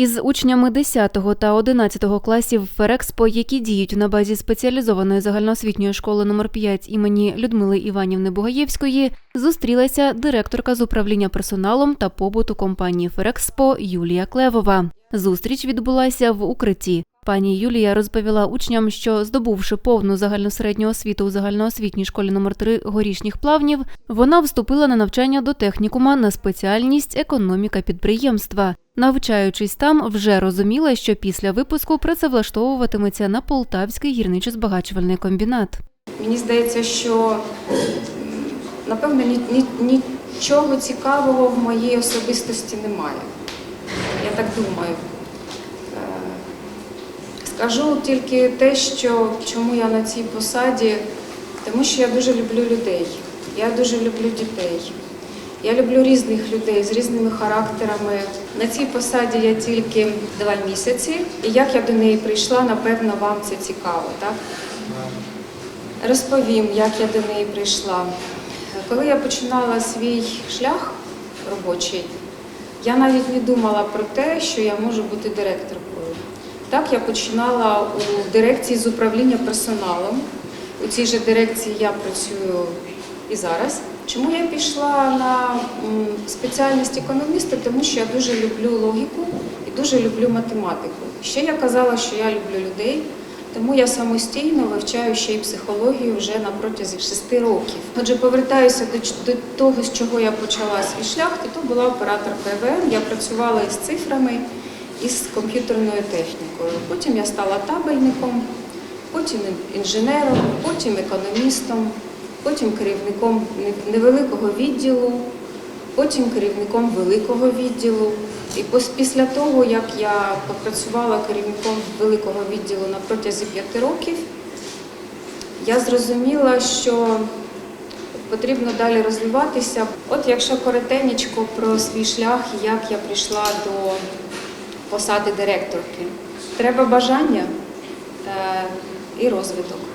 Із учнями 10 та 11 класів Ферекспо, які діють на базі спеціалізованої загальноосвітньої школи номер 5 імені Людмили Іванівни Бугаєвської, зустрілася директорка з управління персоналом та побуту компанії Ферекспо Юлія Клевова. Зустріч відбулася в укритті. Пані Юлія розповіла учням, що здобувши повну загальну середню освіту у загальноосвітній школі номер 3 горішніх плавнів, вона вступила на навчання до технікума на спеціальність економіка підприємства. Навчаючись там, вже розуміла, що після випуску працевлаштовуватиметься на Полтавський гірничо-збагачувальний комбінат. Мені здається, що напевно ні, ні, нічого цікавого в моїй особистості немає. Я так думаю. Е, Скажу тільки те, що чому я на цій посаді, тому що я дуже люблю людей. Я дуже люблю дітей. Я люблю різних людей з різними характерами. На цій посаді я тільки два місяці. І як я до неї прийшла, напевно, вам це цікаво, так? Розповім, як я до неї прийшла. Коли я починала свій шлях робочий, я навіть не думала про те, що я можу бути директоркою. Так, я починала у дирекції з управління персоналом. У цій же дирекції я працюю і зараз. Чому я пішла на спеціальність економіста? Тому що я дуже люблю логіку і дуже люблю математику. Ще я казала, що я люблю людей, тому я самостійно вивчаю ще й психологію вже на протязі шести років. Отже, повертаюся до, того, з чого я почала свій шлях, то була оператор ПВМ. Я працювала із цифрами і з комп'ютерною технікою. Потім я стала табельником, потім інженером, потім економістом, потім керівником невеликого відділу, потім керівником великого відділу. І після того, як я попрацювала керівником великого відділу на протязі п'яти років, я зрозуміла, що потрібно далі розвиватися. От якщо коротенечко про свій шлях, як я прийшла до посади директорки, треба бажання е, і розвиток.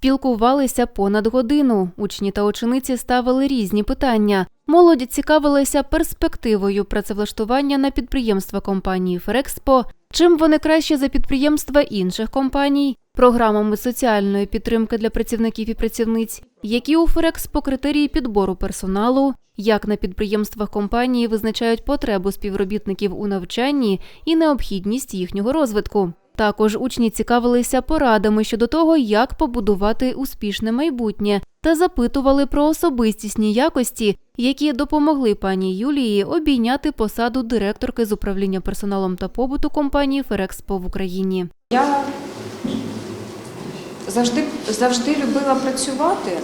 Спілкувалися понад годину. Учні та учениці ставили різні питання. Молодь цікавилася перспективою працевлаштування на підприємства компанії Ферекспо, чим вони краще за підприємства інших компаній, програмами соціальної підтримки для працівників і працівниць, які у Ферекспо критерії підбору персоналу, як на підприємствах компанії визначають потребу співробітників у навчанні і необхідність їхнього розвитку. Також учні цікавилися порадами щодо того, як побудувати успішне майбутнє, та запитували про особистісні якості, які допомогли пані Юлії обійняти посаду директорки з управління персоналом та побуту компанії Ферекспо в Україні. Я завжди, завжди любила працювати.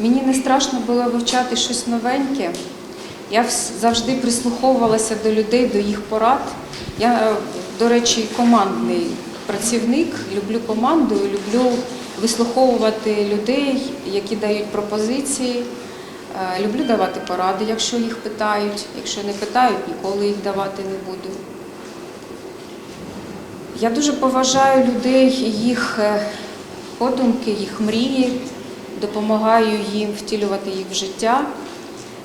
Мені не страшно було вивчати щось новеньке. Я завжди прислуховувалася до людей, до їх порад. Я, до речі, командний працівник, люблю команду, люблю вислуховувати людей, які дають пропозиції. Е, Люблю давати поради, якщо їх питають. Якщо не питають, ніколи їх давати не буду. Я дуже поважаю людей, їх е, подумки, їх мрії, допомагаю їм втілювати їх в життя.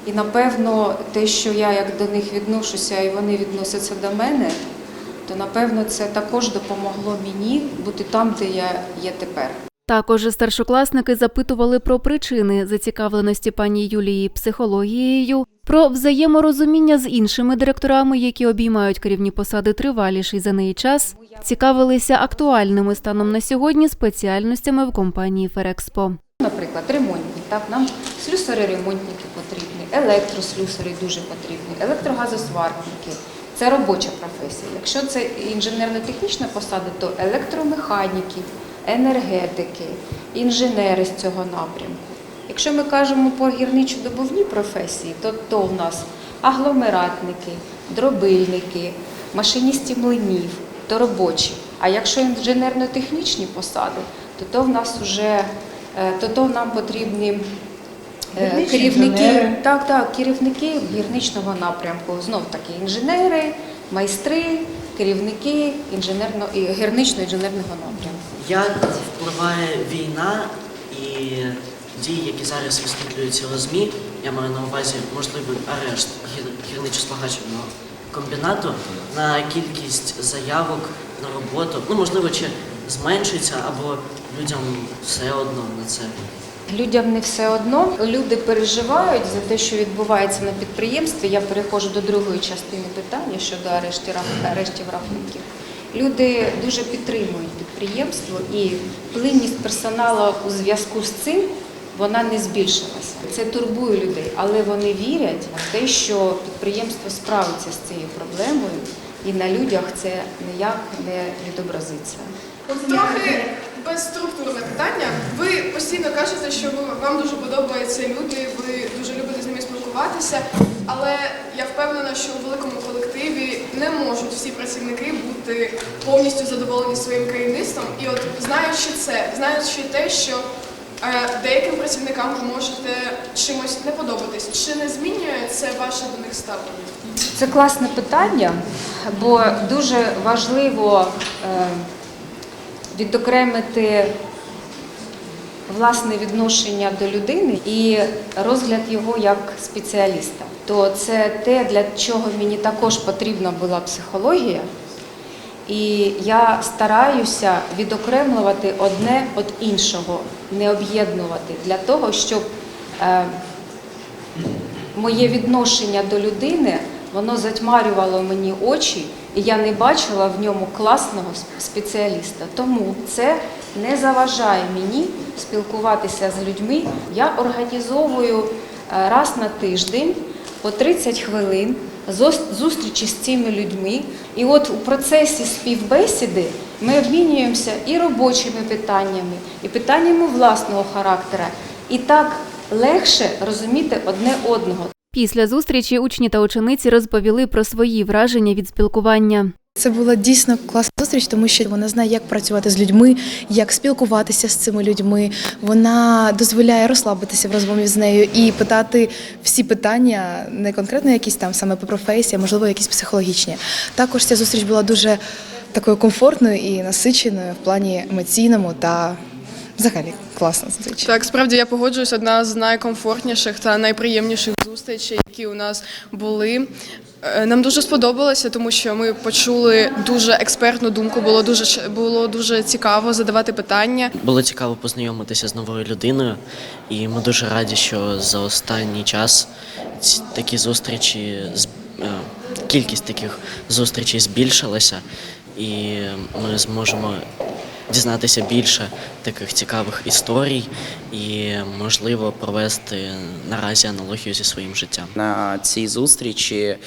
І напевно, те, що я як до них відношуся і вони відносяться до мене, то напевно це також допомогло мені бути там, де я є тепер. Також старшокласники запитували про причини зацікавленості пані Юлії психологією, про взаєморозуміння з іншими директорами, які обіймають керівні посади триваліший за неї час, цікавилися актуальними станом на сьогодні спеціальностями в компанії Ферекспо. Наприклад, ремонтні. Так, нам слюсари-ремонтники потрібні, електрослюсари дуже потрібні, електрогазосварники. Це робоча професія. Якщо це інженерно-технічна посада, то електромеханіки, енергетики, інженери з цього напрямку. Якщо ми кажемо про гірничо-добувні професії, то, то в нас агломератники, дробильники, машиністи млинів, то робочі. А якщо інженерно-технічні посади, то то в нас вже е, то, то нам потрібні керівники, так, так, керівники гірничного напрямку. Знов таки інженери, майстри, керівники інженерно і гірнично-інженерного напрямку. Як впливає війна і подій, які зараз висвітлюються у ЗМІ, я маю на увазі можливий арешт гір- гірничо-спогачувального комбінату на кількість заявок на роботу, ну можливо, чи зменшиться, або людям все одно на це. Людям не все одно. Люди переживають за те, що відбувається на підприємстві. Я переходжу до другої частини питання щодо арештів рахунків. Люди дуже підтримують підприємство і плинність персоналу у зв'язку з цим вона не збільшилася. Це турбує людей, але вони вірять в те, що підприємство справиться з цією проблемою, і на людях це ніяк не відобразиться. Трохи безструктурне питання. Ви постійно кажете, що вам дуже подобаються люди, ви дуже любите з ними спілкуватися. Але я впевнена, що у великому колективі не можуть всі працівники бути повністю задоволені своїм керівництвом. І от знаючи це, знаючи те, що е, деяким працівникам ви можете чимось не подобатись, чи не змінює це ваше до них ставлення? Це класне питання, бо дуже важливо е, відокремити власне відношення до людини і розгляд його як спеціаліста. То це те, для чого мені також потрібна була психологія. І я стараюся відокремлювати одне від іншого, не об'єднувати для того, щоб е, моє відношення до людини воно затьмарювало мені очі, і я не бачила в ньому класного спеціаліста. Тому це не заважає мені спілкуватися з людьми. Я організовую е, раз на тиждень по 30 хвилин зустрічі з цими людьми. І от у процесі співбесіди ми обмінюємося і робочими питаннями, і питаннями власного характера. І так легше розуміти одне одного. Після зустрічі учні та учениці розповіли про свої враження від спілкування. Це була дійсно класна зустріч, тому що вона знає, як працювати з людьми, як спілкуватися з цими людьми. Вона дозволяє розслабитися в розмові з нею і питати всі питання, не конкретно якісь там саме по професії, можливо, якісь психологічні. Також ця зустріч була дуже такою комфортною і насиченою в плані емоційному та взагалі класна зустріч. Так, справді я погоджуюсь, одна з найкомфортніших та найприємніших зустрічей, які у нас були. Е, Нам дуже сподобалося, тому що ми почули дуже експертну думку. Було дуже було дуже цікаво задавати питання. Було цікаво познайомитися з новою людиною, і ми дуже раді, що за останній час ці такі зустрічі з- е, кількість таких зустрічей збільшилася, і ми зможемо дізнатися більше таких цікавих історій і, можливо, провести наразі аналогію зі своїм життям. На цій зустрічі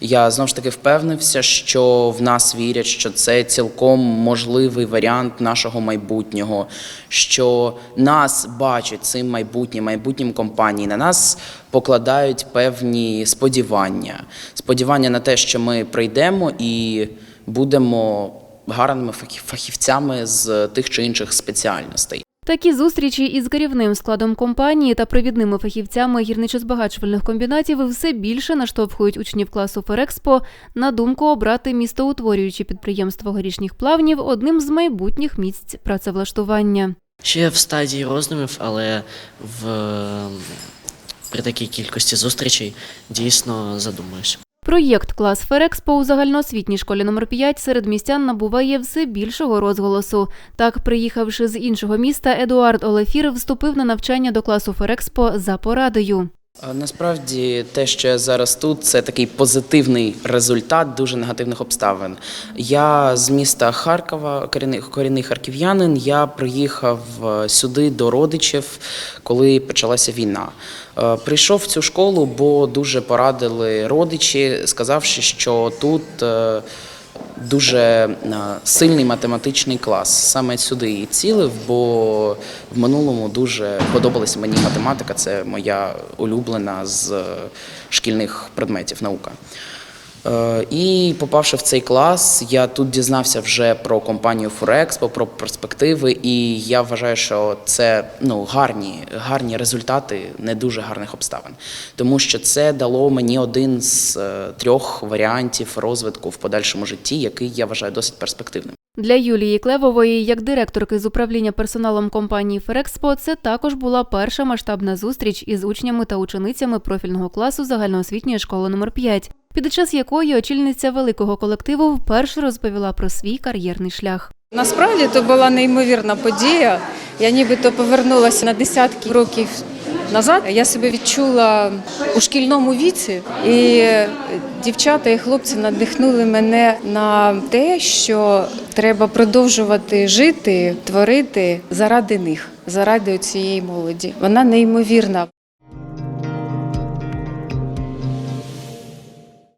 я знову ж таки впевнився, що в нас вірять, що це цілком можливий варіант нашого майбутнього, що нас бачать цим майбутнім, майбутнім компанії, на нас покладають певні сподівання. Сподівання на те, що ми прийдемо і будемо гарними фахів- фахівцями з тих чи інших спеціальностей. Такі зустрічі із керівним складом компанії та провідними фахівцями гірничо-збагачувальних комбінатів все більше наштовхують учнів класу Ферекспо на думку обрати містоутворююче підприємство горішніх плавнів одним з майбутніх місць працевлаштування. Ще в стадії роздумів, але в, при такій кількості зустрічей дійсно задумуюсь. Проєкт клас Ферекспо у загальноосвітній школі номер 5 серед містян набуває все більшого розголосу. Так, приїхавши з іншого міста, Едуард Олефір вступив на навчання до класу Ферекспо за порадою. Насправді те, що я зараз тут, це такий позитивний результат дуже негативних обставин. Я з міста Харкова, корінний, харків'янин. Я приїхав е, сюди до родичів, коли почалася війна. Е, Прийшов в цю школу, бо дуже порадили родичі, сказавши, що тут. Дуже е, сильний математичний клас. Саме сюди і цілив, бо в минулому дуже подобалася мені математика. Це моя улюблена з е, шкільних предметів наука. Е, І попавши в цей клас, я тут дізнався вже про компанію Форекспо, про перспективи, і я вважаю, що це ну гарні, гарні результати не дуже гарних обставин, тому що це дало мені один з е, трьох варіантів розвитку в подальшому житті, який я вважаю досить перспективним. Для Юлії Клевової, як директорки з управління персоналом компанії Ферекспо, це також була перша масштабна зустріч із учнями та ученицями профільного класу загальноосвітньої школи номер 5 під час якої очільниця великого колективу вперше розповіла про свій кар'єрний шлях. Насправді то була неймовірна подія. Я нібито повернулася на десятки років назад. Я себе відчула у шкільному віці, і дівчата і хлопці надихнули мене на те, що треба продовжувати жити, творити заради них, заради цієї молоді. Вона неймовірна.